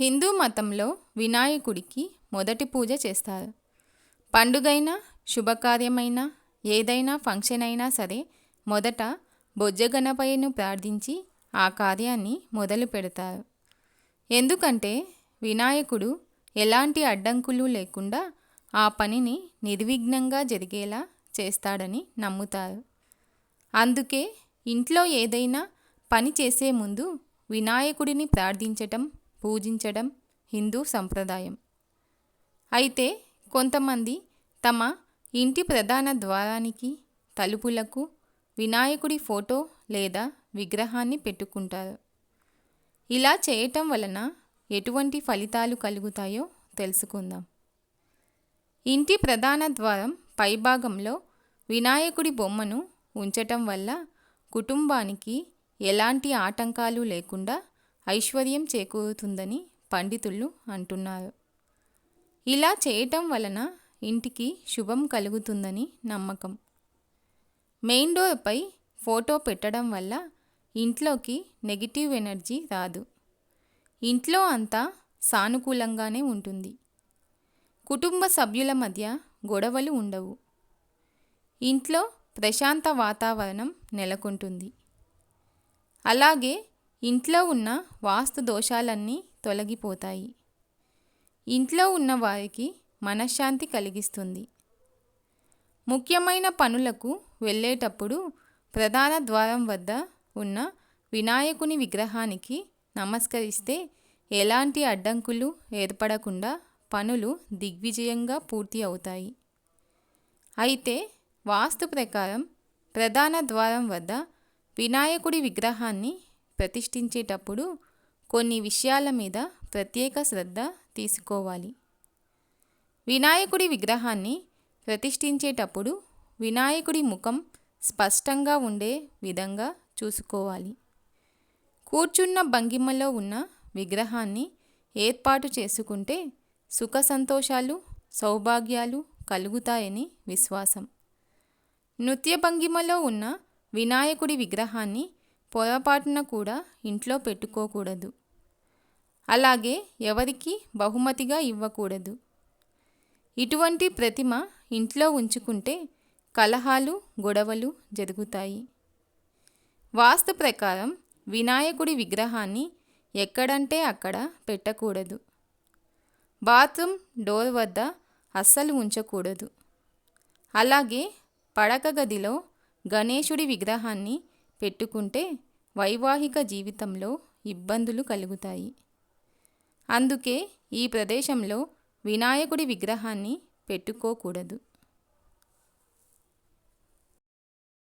హిందూ మతంలో వినాయకుడికి మొదటి పూజ చేస్తారు. పండుగైనా శుభకార్యమైనా ఏదైనా ఫంక్షన్ అయినా సరే మొదట బొజ్జ గణపయ్యను ప్రార్థించి ఆ కార్యాన్ని మొదలు పెడతారు. ఎందుకంటే వినాయకుడు ఎలాంటి అడ్డంకులు లేకుండా ఆ పనిని నిర్విఘ్నంగా జరిగేలా చేస్తాడని నమ్ముతారు. అందుకే ఇంట్లో ఏదైనా పని చేసే ముందు వినాయకుడిని ప్రార్థించటం పూజించడం హిందూ సంప్రదాయం. అయితే కొంతమంది తమ ఇంటి ప్రధాన ద్వారానికి తలుపులకు వినాయకుడి ఫోటో లేదా విగ్రహాన్ని పెట్టుకుంటారు. ఇలా చేయటం వలన ఎటువంటి ఫలితాలు కలుగుతాయో తెలుసుకుందాం. ఇంటి ప్రధాన ద్వారం పైభాగంలో వినాయకుడి బొమ్మను ఉంచటం వల్ల కుటుంబానికి ఎలాంటి ఆటంకాలు లేకుండా ఐశ్వర్యం చేకూరుతుందని పండితులు అంటున్నారు. ఇలా చేయటం వలన ఇంటికి శుభం కలుగుతుందని నమ్మకం. మెయిన్ డోర్పై ఫోటో పెట్టడం వల్ల ఇంట్లోకి నెగిటివ్ ఎనర్జీ రాదు. ఇంట్లో అంతా సానుకూలంగానే ఉంటుంది. కుటుంబ సభ్యుల మధ్య గొడవలు ఉండవు. ఇంట్లో ప్రశాంత వాతావరణం నెలకొంటుంది. అలాగే ఇంట్లో ఉన్న వాస్తు దోషాలన్నీ తొలగిపోతాయి. ఇంట్లో ఉన్న వారికి మనశ్శాంతి కలిగిస్తుంది. ముఖ్యమైన పనులకు వెళ్ళేటప్పుడు ప్రధాన ద్వారం వద్ద ఉన్న వినాయకుని విగ్రహానికి నమస్కరిస్తే ఎలాంటి అడ్డంకులు ఏర్పడకుండా పనులు దిగ్విజయంగా పూర్తి అవుతాయి. అయితే వాస్తు ప్రకారం ప్రధాన ద్వారం వద్ద వినాయకుడి విగ్రహాన్ని ప్రతిష్ఠించేటప్పుడు కొన్ని విషయాల మీద ప్రత్యేక శ్రద్ధ తీసుకోవాలి. వినాయకుడి విగ్రహాన్ని ప్రతిష్ఠించేటప్పుడు వినాయకుడి ముఖం స్పష్టంగా ఉండే విధంగా చూసుకోవాలి. కూర్చున్న భంగిమలో ఉన్న విగ్రహాన్ని ఏర్పాటు చేసుకుంటే సుఖ సంతోషాలు సౌభాగ్యాలు కలుగుతాయని విశ్వాసం. నృత్య భంగిమలో ఉన్న వినాయకుడి విగ్రహాన్ని పొరపాటున కూడా ఇంట్లో పెట్టుకోకూడదు. అలాగే ఎవరికి బహుమతిగా ఇవ్వకూడదు. ఇటువంటి ప్రతిమ ఇంట్లో ఉంచుకుంటే కలహాలు గొడవలు జరుగుతాయి. వాస్తు ప్రకారం వినాయకుడి విగ్రహాన్ని ఎక్కడంటే అక్కడ పెట్టకూడదు. బాత్రూమ్ డోర్ వద్ద అస్సలు ఉంచకూడదు. అలాగే పడక గదిలో గణేశుడి విగ్రహాన్ని పెట్టుకుంటే వైవాహిక జీవితంలో ఇబ్బందులు కలుగుతాయి. అందుకే ఈ ప్రదేశంలో వినాయకుడి విగ్రహాన్ని పెట్టుకోకూడదు.